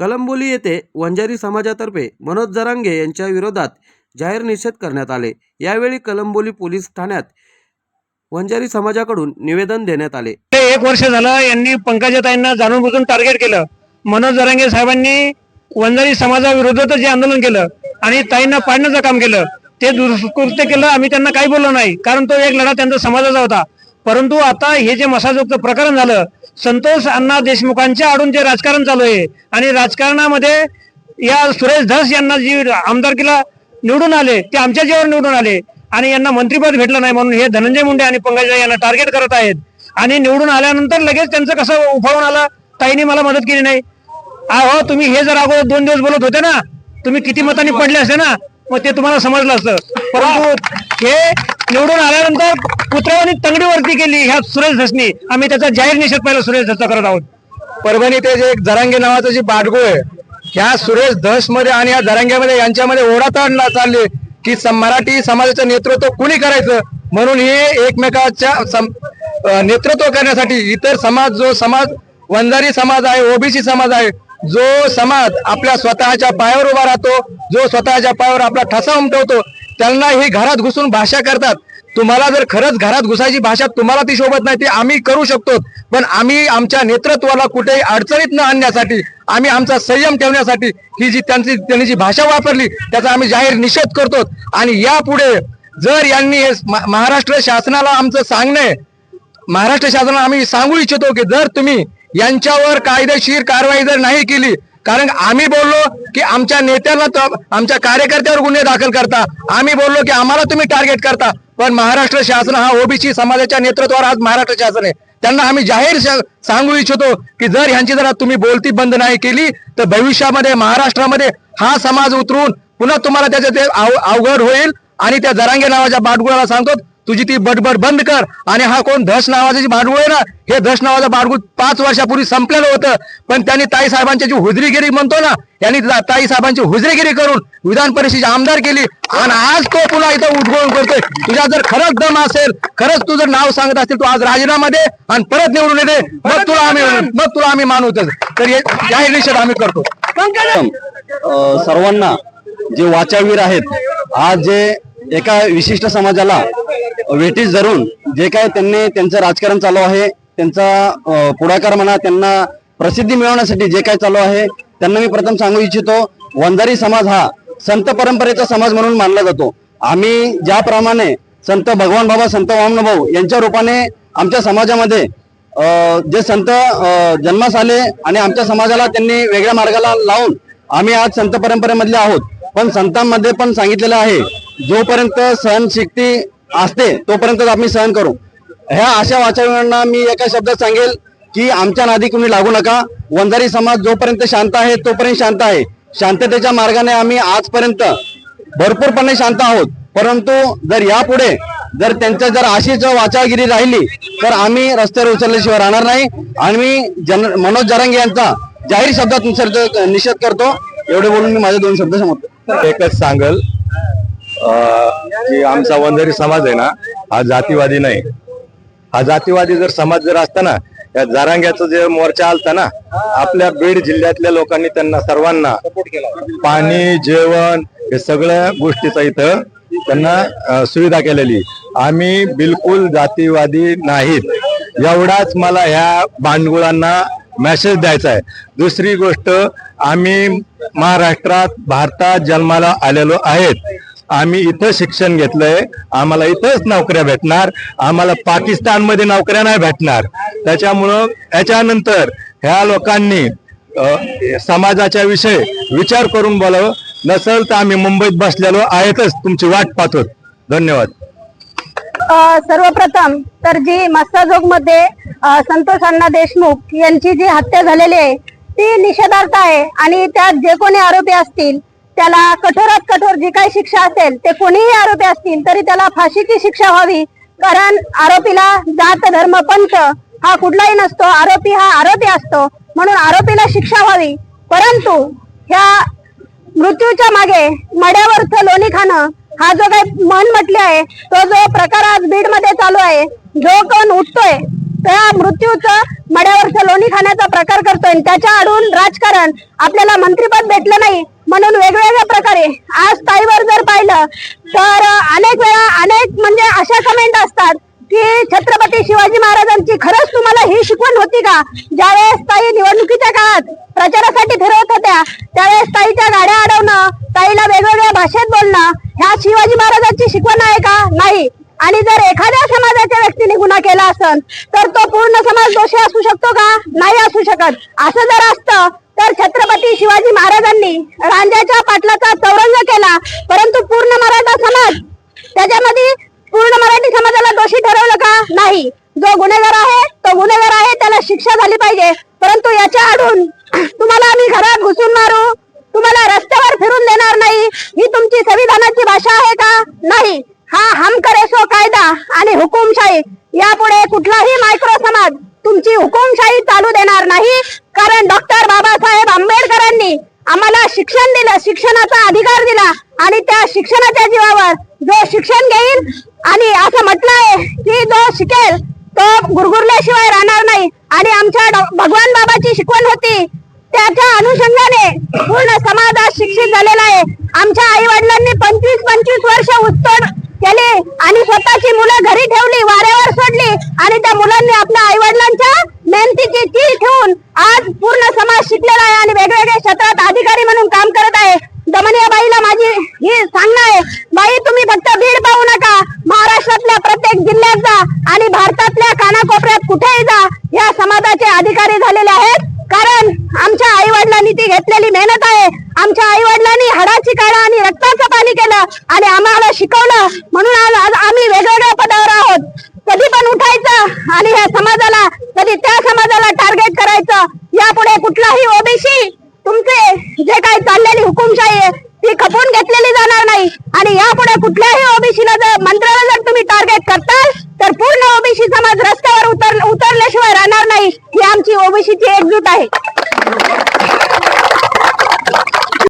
कलंबोली येथे वंजारी समाजातर्फे मनोज जरांगे यांच्या विरोधात जाहीर निषेध करण्यात आले. यावेळी कलंबोली पोलीस ठाण्यात वंजारी समाजाकडून निवेदन देण्यात आले. गेले एक वर्ष झालं यांनी पंकजाताईंना जाणून बुजून टार्गेट केलं. मनोज जरांगे साहेबांनी वंजारी समाजाविरोधात जे आंदोलन केलं आणि ताईंना पाडण्याचं काम केलं ते दुष्कृत्य केलं आम्ही त्यांना काही बोललो नाही. कारण तो एक लढा त्यांचा समाजाचा होता. परंतु आता हे जे मसाजोगचं प्रकरण झालं संतोष अण्णा देशमुखांच्या आडून जे राजकारण चालू आहे आणि राजकारणामध्ये या सुरेश धस यांना जी आमदारकीला निवडून आले ते आमच्या जीवावर निवडून आले आणि यांना मंत्रिपद भेटलं नाही म्हणून हे धनंजय मुंडे आणि पंकजा यांना टार्गेट करत आहेत. आणि निवडून आल्यानंतर लगेच त्यांचं कसं उफाळून आलं ताईने मला मदत केली नाही. अहो तुम्ही हे जर अगोदर दोन दिवस बोलत होते ना तुम्ही किती मतांनी पडले असते ना मग ते तुम्हाला समजलं असतं. परंतु हे निवडून आल्यानंतर पुत्रावानी तंगडीवरती केली ह्या सुरेश धसनी. आम्ही त्याचा जाहीर निषेध पहिला सुरेश धसचा करत आहोत. परभणी ते जे एक जरांगे नावाचं जे बाटगो आहे ह्या सुरेश धसमध्ये आणि या जरांग्यामध्ये यांच्यामध्ये ओढाताण चालली की मराठी समाजाचं नेतृत्व कुणी करायचं? म्हणून हे एकमेकाच्या सम- नेतृत्व करण्यासाठी इतर समाज जो समाज वंजारी समाज आहे ओबीसी समाज आहे जो समाज आपल्या स्वतःच्या पायावर उभा राहतो जो स्वतःच्या पायावर आपला ठसा उमटवतो त्यांना ही घरात घुसून भाषा करतात. तुम्हाला जर खरंच घरात घुसायची भाषा तुम्हाला ती शोभत नाही ती आम्ही करू शकतो. पण आम्ही आमच्या नेतृत्वाला कुठेही अडचणीत न आणण्यासाठी आम्ही आमचा संयम ठेवण्यासाठी ही जी त्यांची त्यांनी जी भाषा वापरली त्याचा आम्ही जाहीर निषेध करतो. आणि यापुढे जर यांनी म- महाराष्ट्र शासनाला आमचं सांगणे महाराष्ट्र शासनाला आम्ही सांगू इच्छितो की जर तुम्ही यांच्यावर कायदेशीर कारवाई जर नाही केली कारण आम्ही बोललो की आमच्या नेत्यांना आमच्या कार्यकर्त्यावर गुन्हे दाखल करता. आम्ही बोललो की आम्हाला तुम्ही टार्गेट करता. पण महाराष्ट्र शासन हा ओबीसी समाजाच्या नेतृत्वावर आज महाराष्ट्र शासन आहे. त्यांना आम्ही जाहीर सांगू इच्छितो की जर ह्यांची जर तुम्ही बोलती बंद नाही केली तर भविष्यामध्ये महाराष्ट्रामध्ये हा समाज उतरून पुन्हा तुम्हाला त्याचे ते अवघड होईल आणि त्या जरांगे नावाच्या बाटगुळाला सांगतो तुझी ती बडबड बंद कर. आणि हा कोण धस नावाचा जी बाडगुळ आहे ना हे धस नावाचं बाडगुळ पाच वर्षापूर्वी संपलेलं होतं. पण त्यांनी ताई साहेबांची जी हुजरीगिरी म्हणतो ना यांनी ताई साहेबांची हुजरीगिरी करून विधान परिषदेची आमदार केली. आणि आज तो पुन्हा इथं उद्घोषण करतोय. तुझ्या जर खरंच दम असेल खरंच तुझं नाव सांगत असेल तू आज राजीनामा दे आणि परत निवडून येते. मग तुला आम्ही मग तुला आम्ही मानवतच तर तर जाहीर निषेध आम्ही करतो. सर्वांना जे वाचावीर आहेत आज जे एका विशिष्ट समाजाला वेटीस धरून जे काय त्यांनी त्यांचं राजकारण चालू आहे त्यांचा पुढाकार म्हणा त्यांना प्रसिद्धी मिळवण्यासाठी जे काय चालू आहे त्यांना मी प्रथम सांगू इच्छितो वंजारी समाज हा संत परंपरेचा समाज म्हणून मानला जातो. आम्ही ज्याप्रमाणे संत भगवान बाबा संत वामनभाऊ यांच्या रूपाने आमच्या समाजामध्ये जे संत जन्मास आले आणि आमच्या समाजाला त्यांनी वेगळ्या मार्गाला लावून आम्ही आज संत परंपरेमधले आहोत. पण संतांमध्ये पण सांगितलेलं आहे जोपर्यंत सहनशक्ती असते तोपर्यंत आम्ही सहन करू. ह्या अशा वाचनांना मी एका शब्दात सांगेल की आमच्या नादी कुणी लागू नका. वंजारी समाज जोपर्यंत शांत आहे तोपर्यंत शांत आहे. शांततेच्या मार्गाने आम्ही आजपर्यंत भरपूरपणे शांत आहोत. परंतु जर यापुढे जर त्यांच्या जर अशीच वाचागिरी राहिली तर आम्ही रस्त्यावर उचलल्याशिवाय राहणार नाही. आणि जन मनोज जरांगे यांचा जाहीर शब्दात निषेध करतो. एवढे बोलून मी माझे दोन शब्द समजतो एकच सांगल. की आमचा वंजारी समाज आहे ना हा जातीवादी नाही. हा जातीवादी जर समाज जर असता ना या जारांग्याचा जे मोर्चा आलता ना आपल्या बीड जिल्ह्यातल्या लोकांनी त्यांना सर्वांना पाणी जेवण हे सगळ्या गोष्टीचा इथं त्यांना सुविधा केलेली. आम्ही बिलकुल जातीवादी नाहीत. एवढाच मला ह्या भांडगुळांना मेसेज द्यायचा आहे. दुसरी गोष्ट आम्ही महाराष्ट्रात भारतात जन्माला आलेलो आहेत. आम्ही इथं शिक्षण घेतलंय. आम्हाला इथंच नोकऱ्या भेटणार. आम्हाला पाकिस्तानमध्ये नोकऱ्या नाही भेटणार. त्याच्यामुळं याच्यानंतर ह्या लोकांनी समाजाच्या विषयी विचार करून बोलावं. नसल तर आम्ही मुंबईत बसलेलो आहेतच. तुमची वाट पाहतो धन्यवाद. सर्वप्रथम तर जी मस्ताजोगमध्ये संतोष अण्णा देशमुख यांची जी हत्या झालेली आहे ती निषेधार्थ आहे. आणि त्यात जे कोणी आरोपी असतील त्याला कठोरात कठोर जी काही शिक्षा असेल ते कोणीही आरोपी असतील तरी त्याला फाशीची शिक्षा व्हावी. कारण आरोपीला जात धर्म पंथ हा कुठलाही नसतो. आरोपी हा आरोपी असतो. म्हणून आरोपीला शिक्षा व्हावी. परंतु ह्या मृत्यूच्या मागे मड्यावरचं लोणी खाणं हा जो काही मन म्हटले आहे तो जो प्रकार आज बीडमध्ये चालू आहे जो कोण उठतोय त्या मृत्यूचं मड्यावरचं लोणी खाण्याचा प्रकार करतोय. त्याच्या आडून राजकारण आपल्याला मंत्रीपद भेटलं नाही म्हणून वेगवेगळ्या प्रकारे आज ताईवर जर पाहिलं तर अनेक वेळा अनेक म्हणजे अशा कमेंट असतात की छत्रपती शिवाजी महाराजांची खरंच तुम्हाला ही शिकवण होती का? ज्यावेळेस ताई निवडणुकीच्या काळात प्रचारासाठी फिरवत होत्या त्यावेळेस ताईच्या गाड्या अडवणं ताईला वेगवेगळ्या भाषेत बोलणं ह्या शिवाजी महाराजांची शिकवण आहे का? नाही. आणि जर एखाद्या समाजाच्या व्यक्तीने गुन्हा केला असेल तर तो पूर्ण समाज दोषी असू शकतो का? नाही असू शकत. असं जर असतं तर छत्रपती शिवाजी महाराजांनी रांजाच्या पाटलाचा चौरंग केला परंतु पूर्ण मराठा समाज त्याच्यामध्ये पूर्ण मराठी समाजाला दोषी ठरवलं का? नाही. जो गुन्हेगार आहे तो गुन्हेगार आहे त्याला शिक्षा झाली पाहिजे. परंतु याच्या आडून तुम्हाला आम्ही घरात घुसून मारू. तुम्हाला रस्त्यावर फिरून देणार नाही. ही तुमची संविधानाची भाषा आहे का? नाही. हा हम करे सो कायदा आणि हुकुमशाही. यापुढे कुठलाही मायक्रो समाज तुमची हुकुमशाही चालू देणार नाही. कारण डॉक्टर बाबासाहेब आंबेडकरांनी आम्हाला शिक्षण दिलं शिक्षणाचा अधिकार दिला आणि त्या शिक्षणाच्या जीवावर जो शिक्षण घेईल आणि असं म्हटलंय की जो शिकेल तो गुरगुरल्याशिवाय राहणार नाही. आणि आमच्या भगवान बाबाची शिकवण होती. त्याच्या अनुषंगाने पूर्ण समाज आज शिक्षित झालेला आहे. आमच्या आई वडिलांनी पंचवीस पंचवीस वर्ष उत्तोड केले आणि स्वतःची मुलं घरी ठेवली.